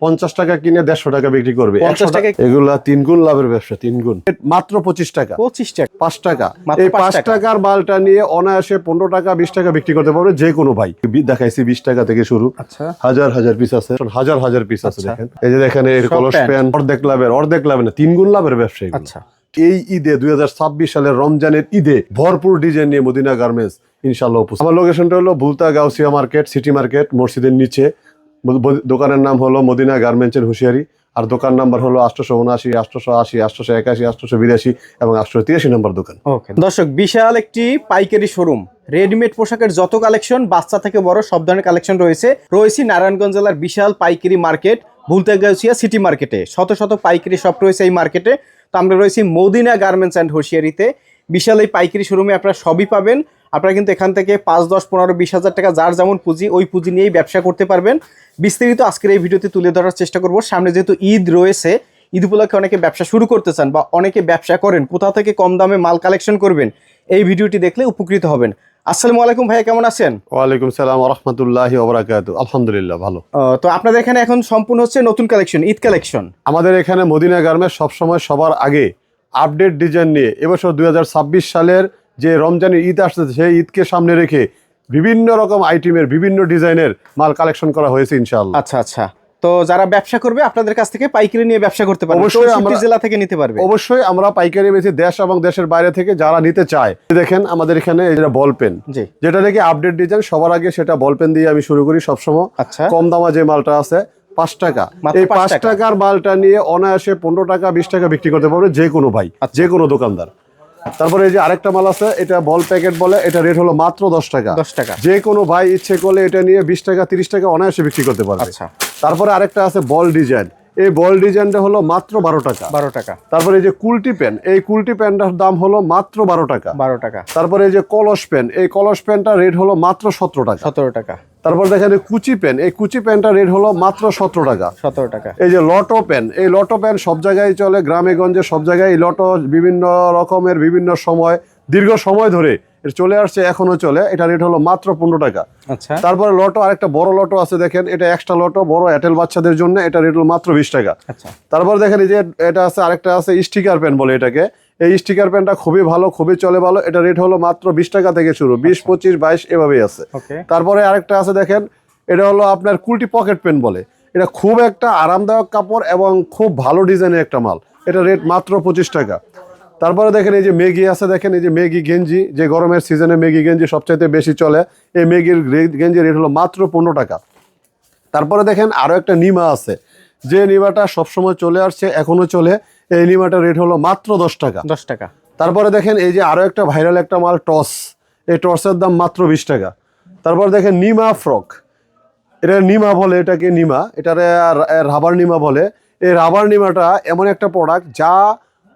পঞ্চাশ টাকা কিনে দেড়শো টাকা বিক্রি করবে। 50 একশো টাকা- টাকা এগুলা তিন গুণ লাভের ব্যবসা তিন গুণ। মাত্র পঁচিশ টাকা। পঁচিশ টাকা। পাঁচ টাকা। এই পাঁচ টাকার মালটা নিয়ে অনায়াসে পনেরো টাকা বিশ টাকা বিক্রি করতে পারবে যে কোনো ভাই। দেখাইছি বিশ টাকা থেকে শুরু। আচ্ছা। হাজার হাজার পিস আছে। হাজার হাজার পিস আছে আচ্ছা। দেখেন। এই যে দেখেন এর কলস প্যান্ট। প্যান্ট অর্ধেক লাভের অর্ধেক লাভের না তিন গুণ লাভের ব্যবসা আচ্ছা। এই ঈদে দুই হাজার ছাব্বিশ সালের রমজানের ঈদে ভরপুর ডিজাইন নিয়ে মদিনা গার্মেন্টস ইনশাল্লাহ আমার লোকেশনটা হলো Bhulta Gausia market city market মসজিদের নিচে। দোকানের নাম হলো মদিনা গার্মেন্টসের হুঁশিয়ারি, আর দোকান নাম্বার হলো আটশোশো উনআশি, আটশোশো আশি, আটশোশো একাশি, আটশোশো বিরাশি এবং আটশো তিরাশি নম্বর দোকান। ওকে দর্শক, বিশাল একটি পাইকারি শোরুম রেডিমেড পোশাকের যত কালেকশন বাচ্চা থেকে বড় সব ধরনের কালেকশন রয়েছে। রয়েছে নারায়ণগঞ্জ জেলার বিশাল পাইকারি মার্কেট ভুলতেগাছিয়া সিটি মার্কেটে শত শত পাইকারি শপ রয়েছে এই মার্কেটে তো আমরা রয়েছি মদিনা গার্মেন্টস অ্যান্ড হোশিয়ারিতে। বিশাল এই পাইকারি শোরুমে আপনারা সবই পাবেন। আপনারা কিন্তু এখান থেকে পাঁচ দশ পনেরো বিশ হাজার টাকা যার যেমন পুঁজি ওই পুঁজি নিয়েই ব্যবসা করতে পারবেন। বিস্তারিত আজকের এই ভিডিওতে তুলে ধরার চেষ্টা করব। সামনে যেহেতু ঈদ রয়েছে ঈদ উপলক্ষে অনেকে ব্যবসা শুরু করতে চান বা অনেকে ব্যবসা করেন কোথা থেকে কম দামে মাল কালেকশন করবেন এই ভিডিওটি দেখলে উপকৃত হবেন। আসসালামু আলাইকুম ভাইয়া কেমন আছেন? ওয়ালাইকুম সালাম রহমতুল্লাহ ওবরাকাত আলহামদুলিল্লাহ ভালো। তো আপনাদের এখানে এখন সম্পূর্ণ হচ্ছে নতুন কালেকশন ঈদ কালেকশন? আমাদের এখানে মদিনা গার্মেন্টস সবসময় সবার আগে আপডেট ডিজাইন নিয়ে এবছর দুই হাজার ছাব্বিশ সালের যে রমজানের ঈদ আসতেছে সেই ঈদকে সামনে রেখে বিভিন্ন রকম আইটেমের বিভিন্ন ডিজাইনের মাল কালেকশন করা হয়েছে ইনশাআল্লাহ। আচ্ছা আচ্ছা। তো যারা ব্যবসা করবে আপনাদের কাছ থেকে পাইকারি নিয়ে ব্যবসা করতে পারবে। অবশ্যই আমরা- জেলা থেকে নিতে পারবে। অবশ্যই আমরা পাইকারি বেশি দেশ এবং দেশের বাইরে থেকে যারা নিতে চায় দেখেন আমাদের এখানে এটা বল পেন যেটা থেকে আপডেট ডিজাইন সবার আগে সেটা বল পেন দিয়ে আমি শুরু করি সবসময়। আচ্ছা। কম দামা যে মালটা আছে পাঁচ টাকা। এই পাঁচ পাঁচ টাকার মালটা নিয়ে অনায়াসে পনেরো টাকা বিশ টাকা বিক্রি করতে পারবে যে কোনো ভাই আচ্ছা। যে কোনো দোকানদার। তারপরে এই যে আরেকটা মাল আছে এটা বল প্যাকেট বলে এটা রেট হলো মাত্র দশ টাকা। দশ টাকা। যে কোনো ভাই ইচ্ছে করলে এটা নিয়ে বিশ টাকা তিরিশ টাকা অনায়াসে বিক্রি করতে পারবে। আচ্ছা। তারপরে আরেকটা আছে বল ডিজাইন এই বল ডিজাইনটা হলো মাত্র বারো টাকা। বারো টাকা। তারপরে এই যে কুলটি পেন এই কুলটি পেনটার দাম হলো মাত্র বারো টাকা। বারো টাকা। তারপরে এই যে কলস পেন এই কলস পেনটা রেট হলো মাত্র সতেরো টাকা। সতেরো টাকা। তারপর দেখেন কুচি পেন এই কুচি পেনটা রেট হলো মাত্র সতেরো টাকা। সতেরো টাকা। এই যে লটো পেন এই লটো পেন সব জায়গায় চলে গ্রামে গঞ্জে সব জায়গায় এই লটো বিভিন্ন রকমের বিভিন্ন সময় দীর্ঘ সময় ধরে এটা চলে আসছে এখনও চলে। এটা রেট হলো মাত্র পনেরো টাকা। আচ্ছা। তারপরে লটো আরেকটা বড় লটো আছে দেখেন এটা এক্সট্রা লটো বড় এয়ারটেল বাচ্চাদের জন্য এটা রেট হলো মাত্র বিশ টাকা। আচ্ছা। তারপর দেখেন এই যে এটা আছে আরেকটা আছে স্টিকার পেন বলে এটাকে। এই স্টিকার পেনটা খুবই ভালো খুবই চলে ভালো। এটা রেট হলো মাত্র বিশ টাকা থেকে শুরু বিশ পঁচিশ বাইশ এভাবেই আছে। তারপরে আরেকটা আছে দেখেন এটা হলো আপনার কুলটি পকেট পেন বলে। এটা খুব একটা আরামদায়ক কাপড় এবং খুব ভালো ডিজাইনের একটা মাল। এটা রেট মাত্র পঁচিশ টাকা। তারপরে দেখেন এই যে মেগি আছে দেখেন এই যে মেগি গেঞ্জি যে গরমের সিজনে মেগি গেঞ্জি সবচাইতে বেশি চলে এই মেগির গেঞ্জি রেট হলো মাত্র পনেরো টাকা। তারপরে দেখেন আরও একটা নিমা আছে যে নিমাটা সবসময় চলে আসছে এখনও চলে এই নিমাটার রেট হলো মাত্র দশ টাকা। দশ টাকা। তারপরে দেখেন এই যে আরও একটা ভাইরাল একটা মাল টস এই টসের দাম মাত্র বিশ টাকা। তারপর দেখেন নিমা ফ্রক এটা নিমা বলে এটাকে নিমা এটারে রাবার নিমা বলে। এই রাবার নিমাটা এমন একটা প্রোডাক্ট যা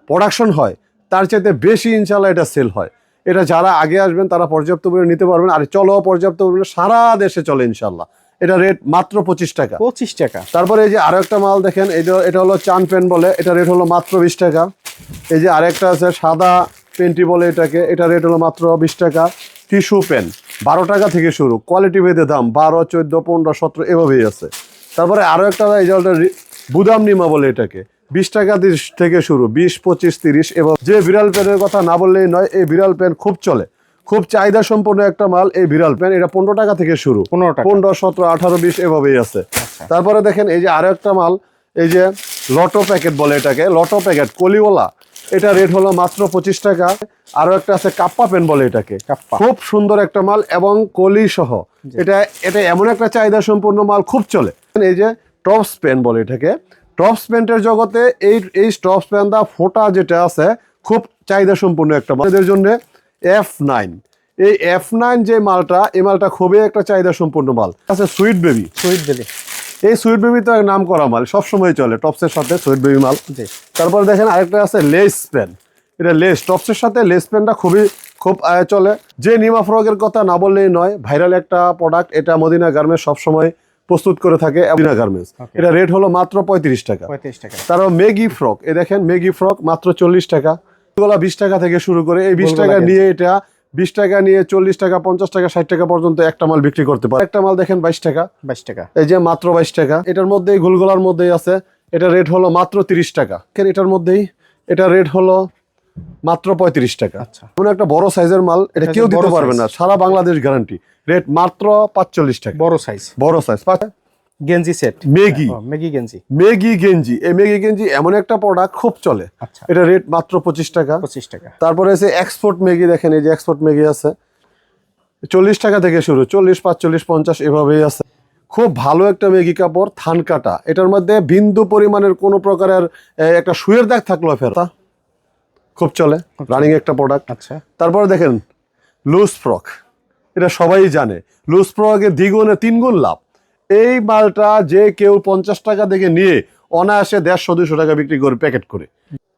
প্রোডাকশন হয় তার চাইতে বেশি ইনশাল্লাহ এটা সেল হয়। এটা যারা আগে আসবেন তারা পর্যাপ্ত পরিমাণে নিতে পারবেন। আর চলো পর্যাপ্ত পরিমাণে সারা দেশে চলে ইনশাল্লাহ এটা রেট মাত্র পঁচিশ টাকা। পঁচিশ টাকা। তারপরে এই যে আরও একটা মাল দেখেন এটা এটা হলো চান পেন বলে এটা রেট হলো মাত্র বিশ টাকা। এই যে আরেকটা আছে সাদা পেনটি বলে এটাকে এটা রেট হলো মাত্র বিশ টাকা। টিস্যু পেন বারো টাকা থেকে শুরু। কোয়ালিটি ভেদে দাম বারো চোদ্দ পনেরো সতেরো এভাবেই আছে। তারপরে আরও একটা এই যে বুদাম নিমা বলে এটাকে। বিশ টাকা থেকে শুরু বিশ পঁচিশ তিরিশ এবং যে বিড়াল পেনের কথা না বললেই নয় এই বিড়াল পেন খুব চলে। খুব চাহিদা সম্পন্ন একটা মাল এই বিড়াল পেন এটা পনেরো টাকা থেকে শুরু। পনেরো পনেরো সতেরো আঠারো বিশ এভাবেই আছে। তারপরে দেখেন এই যে আরও একটা মাল এই যে লটো প্যাকেট বলে এটাকে লটো প্যাকেট কলিওলা এটা রেট হলো মাত্র পঁচিশ টাকা। আরও একটা আছে কাপ্পা পেন বলে এটাকে। খুব সুন্দর একটা মাল এবং কলি সহ। এটা এটা এমন একটা চাহিদা সম্পূর্ণ মাল খুব চলে। এই যে টপস পেন বলে এটাকে টপস প্যান্টের জগতে এই এই টপস প্যান ফোটা যেটা আছে খুব চাহিদা সম্পূর্ণ একটা মাল। এদের জন্য এফ নাইন এই এফ নাইন যে মালটা এই মালটা খুবই একটা চাহিদা সম্পূর্ণ মাল। আছে সুইট বেবি সুইট বেলি এই সুইট বেবি তো এক নাম করা মাল সবসময় চলে টপসের সাথে সুইট বেবি মাল। জি। তারপর দেখেন আরেকটা আছে লেস পেন এটা লেস টপসের সাথে লেস পেনটা খুবই খুব চলে। যে নিমা ফ্রকের কথা না বললেই নয় ভাইরাল একটা প্রোডাক্ট এটা মদিনা গার্মেন্টস সবসময় প্রস্তুত করে থাকে গার্মেন্টস এটা রেট হলো মাত্র পঁয়ত্রিশ টাকা। পঁয়ত্রিশ টাকা। তারপর মেগি ফ্রক এ দেখেন মেগি ফ্রক মাত্র চল্লিশ টাকা। এগুলো বিশ টাকা থেকে শুরু করে এই বিশ টাকা নিয়ে এটা বিশ টাকা নিয়ে চল্লিশ টাকা পঞ্চাশ টাকা ষাট টাকা পর্যন্ত একটা মাল বিক্রি করতে পারে। একটা মাল দেখেন বাইশ টাকা। বাইশ টাকা। এই যে মাত্র বাইশ টাকা। এটার মধ্যেই গুলগুলার মধ্যেই আছে। এটা রেট হলো মাত্র তিরিশ টাকা। এটার মধ্যেই এটা রেট হলো মাত্র পঁয়ত্রিশ টাকা। আচ্ছা। কোনো একটা বড় সাইজের মাল এটা কেউ দিতে পারবে না। সারা বাংলাদেশ গ্যারান্টি রেট মাত্র পাঁচচল্লিশ টাকা। বড় সাইজ বড় সাইজ গেঞ্জি সেট মেগি মেগি গেঞ্জি। মেগি গেঞ্জি। এই মেগি গেঞ্জি এমন একটা প্রোডাক্ট খুব চলে। আচ্ছা। এটা রেট মাত্র পঁচিশ টাকা। পঁচিশ টাকা। তারপরে আছে এক্সপোর্ট ম্যাগি দেখেন এই যে এক্সপোর্ট ম্যাগি আছে। চল্লিশ টাকা থেকে শুরু। চল্লিশ পাঁচচল্লিশ পঞ্চাশ এভাবেই আছে। খুব ভালো একটা ম্যাগি কাপড় থান কাটা এটার মধ্যে বিন্দু পরিমাণের কোনো প্রকারের একটা সুয়ের দাগ থাকল ফেরত। খুব চলে রানিং একটা প্রোডাক্ট আচ্ছা। তারপরে দেখেন লুজ ফ্রক এটা সবাই জানে। লুজ ফ্রকে দ্বিগুণে তিনগুণ লাভ। এই মালটা যে কেউ পঞ্চাশ টাকা থেকে নিয়ে অনায়াসে দেড়শো দুইশো টাকা বিক্রি করে প্যাকেট করে।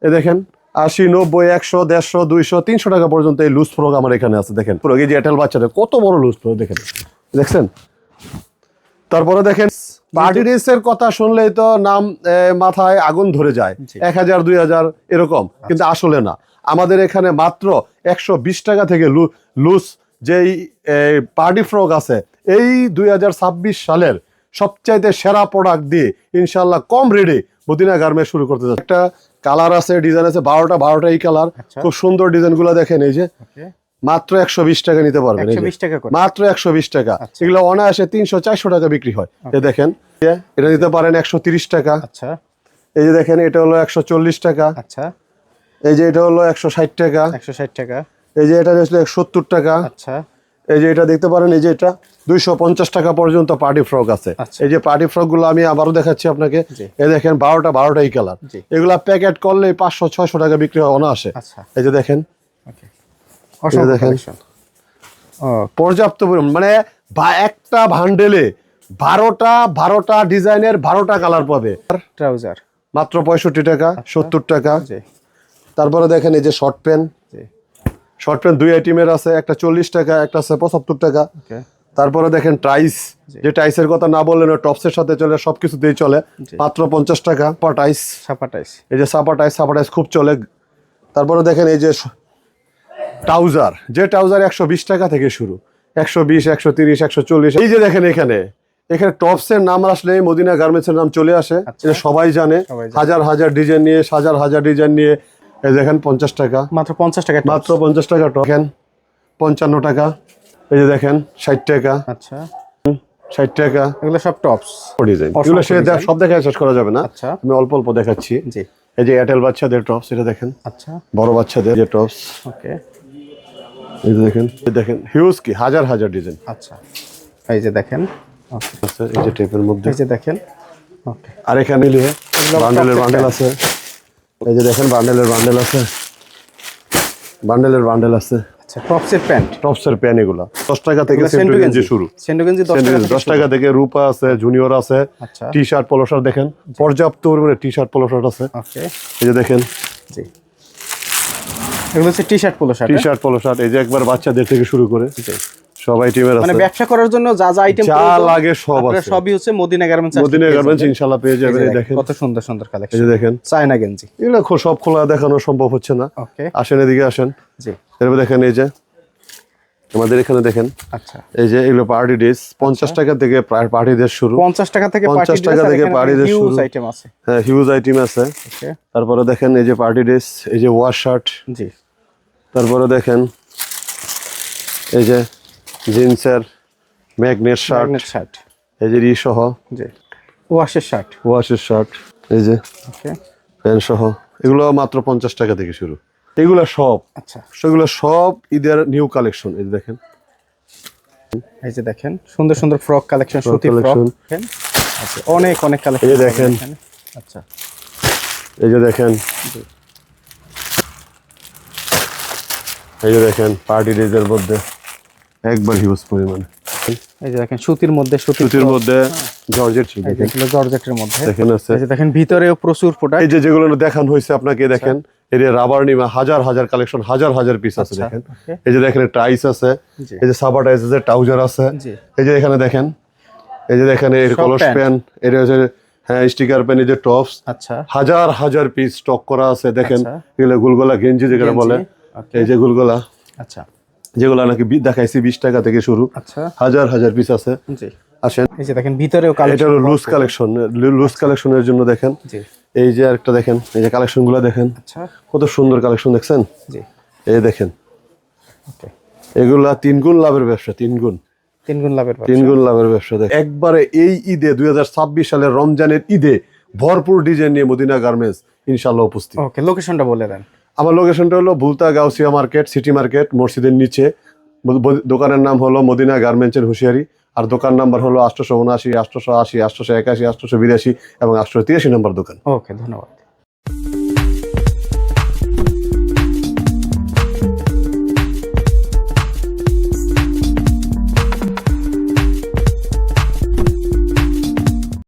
এ দেখেন আশি নব্বই একশো দেড়শো দুইশো তিনশো টাকা পর্যন্ত এই লুজ ফ্রক আমার এখানে আছে। দেখেন এই যে এয়ারটেল বাচ্চাটা কত বড় লুজ ফ্রক দেখেন। দেখছেন? তারপরে দেখেন পার্টি ড্রেসের কথা শুনলেই তো নাম মাথায় আগুন ধরে যায়। এক হাজার দুই হাজার এরকম কিন্তু আসলে না। আমাদের এখানে মাত্র একশো বিশ টাকা থেকে লুজ যেই পার্টি ফ্রক আছে এই দুই হাজার ছাব্বিশ সালের সবচাইতে সেরা প্রোডাক্ট দিয়ে ইনশাল্লাহ কম রেটে মদিনা গার্মেন্ট শুরু করতে যাচ্ছে। একটা কালার আছে ডিজাইন আছে বারোটা বারোটা এই কালার আচ্ছা। খুব সুন্দর ডিজাইনগুলো দেখেন এই যে। মাত্র একশো বিশ টাকা নিতে পারবেন মাত্র একশো বিশ টাকা। আচ্ছা। এগুলো অনায়াসে তিনশো চারশো টাকা বিক্রি হয়। এ দেখেন এটা নিতে পারেন একশো তিরিশ টাকা। আচ্ছা। এই যে দেখেন এটা হলো একশো চল্লিশ টাকা। আচ্ছা। এই যে এটা হলো একশো ষাট টাকা। একশো ষাট টাকা। এই যে এটা হচ্ছে সত্তর টাকা। আচ্ছা। এই যে এটা দেখতে পারেন এই যে এটা দুইশো পঞ্চাশ টাকা পর্যন্ত পার্টি ফ্রক আছে। আচ্ছা। এই যে পার্টি ফ্রকগুলো আমি আবারও দেখাচ্ছি আপনাকে। এই দেখেন বারোটা বারোটাই কালার। এগুলা প্যাকেট করলে পাঁচশো ছয়শো টাকা বিক্রি হয় অনায়াসে। আচ্ছা। এই যে দেখেন। পর্যাপ্ত পরিমাণ মানে বা- একটা ভান্ডেলে বারোটা বারোটা ডিজাইনের বারোটা কালার পাবে। ট্রাউজার মাত্র পঁয়ষট্টি টাকা সত্তর টাকা। তারপরে দেখেন এই যে শর্ট প্যান্ট শর্ট প্যান্ট দুই আইটেমের আছে একটা চল্লিশ টাকা একটা আছে পঁচাত্তর টাকা। তারপরে দেখেন টাইস। যে টাইসের কথা না বললেন টপসের সাথে চলে সব কিছুতেই চলে। মাত্র পঞ্চাশ টাকা পা টাইস ছাপাটাইস এই যে সাপা টাইস সাপা টাইস খুব চলে। তারপরে দেখেন এই যে ট্রাউজার যে ট্রাউজার একশো বিশ টাকা থেকে শুরু। একশো বিশ একশো তিরিশ একশো চল্লিশ। এই যে দেখেন এখানে এখানে টপসের নাম আসলে মদিনা গার্মেন্টসের নাম চলে আসে। আচ্ছা। এটা সবাই জানে। হাজার হাজার ডিজাইন নিয়ে হাজার হাজার ডিজাইন নিয়ে এই দেখেন পঞ্চাশ টাকা। মাত্র পঞ্চাশ টাকা মাত্র পঞ্চাশ টাকা টপ দেখেন পঞ্চান্ন টাকা। এই যে দেখেন ষাট টাকা। আচ্ছা। ষাট টাকা। এগুলো সব টপস ডিজাইন এগুলো সে সব দেখা শেষ করা যাবে না। আচ্ছা। আমি অল্প অল্প দেখাচ্ছি। জি। এই যে এয়ারটেল বাচ্চাদের টপস এটা দেখেন। আচ্ছা। বড় বাচ্চাদের যে টপস ওকে এই যে দেখেন দেখেন হিউজ কি হাজার হাজার ডিজাইন আচ্ছা এই যে দেখেন আছে এই যে টেপের মধ্যে। এই যে দেখেন ওকে। আর এখানে নিয়ে বান্ডেলের বান্ডেল আছে। এই যে দেখেন বান্ডেলের বান্ডেল আছে। বান্ডেলের বান্ডেল আছে। আচ্ছা টপসের প্যান্ট টপসের প্যান এগুলো। দশ টাকা থেকে সেন্টু সেন্টু গেঞ্জি শুরু। সেন্টু গেঞ্জি দশ টাকা থেকে রূপা আছে জুনিয়র আছে। আচ্ছা। টি শার্ট পলো দেখেন পর্যাপ্ত পরিমাণে টি শার্ট পলো আছে এই যে দেখেন। জি। এগুলো হচ্ছে T shirt polo shirt T shirt polo shirt এই যে একবার বাচ্চাদের থেকে শুরু করে সবাই টিমের মানে ব্যবসা করার জন্য যা যা আইটেম যা লাগে সব আছে। সবই হচ্ছে মদিনা গার্মেন্টস মদিনা গার্মেন্টস ইনশাল্লাহ পেয়ে যাবেন। এই দেখেন কত সুন্দর সুন্দর এই কালেকশন যে দেখেন। চায়না গেঞ্জি এগুলো সব খোলা দেখানো সম্ভব হচ্ছে না। ওকে আসেন এদিকে আসেন। জি। এরপরে দেখেন এই যে আমাদের এখানে দেখেন। আচ্ছা। এই যে এগুলো পার্টি ড্রেস পঞ্চাশ টাকা থেকে প্রায় পার্টি ড্রেস শুরু। পঞ্চাশ টাকা থেকে 50 টাকা থেকে dress হিউজ শুরু। আইটেম আছে। হ্যাঁ হিউজ আইটেম আছে। ওকে তারপরে দেখেন এই যে পার্টি ড্রেস এই যে ওয়াশ শার্ট জি। তারপরে দেখেন এই যে জিন্সের ম্যাগনেট শার্ট শার্ট। এই যে রি সহ জি ওয়াশের শার্ট। ওয়াশের শার্ট এই যে ওকে। প্যান্ট সহ এগুলো মাত্র পঞ্চাশ টাকা থেকে শুরু। এগুলো সব আচ্ছা। সেগুলো সব ঈদের নিউ কালেকশন এই যে দেখেন। এই যে দেখেন সুন্দর সুন্দর ফ্রক কালেকশন সুতির ফ্রক। আচ্ছা অনেক অনেক কালেকশন এই যে দেখেন। আচ্ছা। এই যে দেখেন। এই যে দেখেন পার্টি ডেজের মধ্যে একবার হিউজ পরিমাণে এই যে দেখেন সুতির মধ্যে সুতির মধ্যে জর্জেট ছিল এই যে দেখেন জর্জেটের মধ্যে দেখেন আছে এই যে দেখেন ভিতরেও প্রচুর প্রোডাক্ট এই যে যেগুলো দেখান হয়েছে আপনাকে দেখেন এর রাবার নিমা হাজার হাজার কালেকশন হাজার হাজার পিস আছে আচ্ছা, দেখেন এই যে দেখেন টাইস আছে এই যে সাবা টাইস আছে ট্রাউজার আছে এই যে এখানে দেখেন এই যে দেখেন এর কলস। প্যান হচ্ছে হ্যাঁ স্টিকার প্যান এই যে টপস আচ্ছা হাজার হাজার পিস স্টক করা আছে দেখেন আচ্ছা। এগুলো গুলগোলা গেঞ্জি যেখানে বলে. এই যে গুলগোলা। আচ্ছা। যেগুলো নাকি দেখাইছি বিশ টাকা থেকে শুরু। আচ্ছা। হাজার হাজার পিস আছে। আসেন। এই যে দেখেন ভিতরেও এটা হলো লুজ কালেকশন লুজ কালেকশনের জন্য দেখেন। এই যে আরেকটা দেখেন এই যে দেখেন। আচ্ছা। কত সুন্দর কালেকশন দেখছেন? এই দেখেন। এগুলা তিন গুণ লাভের ব্যবসা তিন গুণ। তিন গুণ লাভের ব্যবসা। তিন গুণ লাভের ব্যবসা দেখ একবারে এই ঈদে দুই সালের রমজানের ঈদে ভরপুর ডিজাইন নিয়ে মদিনা গার্মেন্টস ইনশাল্লাহ উপস্থিত। ওকে লোকেশনটা বলে দেন। আমার লোকেশনটা হলো Bhulta Gausia market city market মসজিদের নিচে। দোকানের নাম হলো মদিনা গার্মেন্টসের হুঁশিয়ারি। আর দোকান নাম্বার হলো আটশোশো উনআশি আটশোশো আশি আটশোশো একাশি আটশোশো বিরাশি এবং আটশো তিরাশি নম্বর দোকান। ওকে ধন্যবাদ।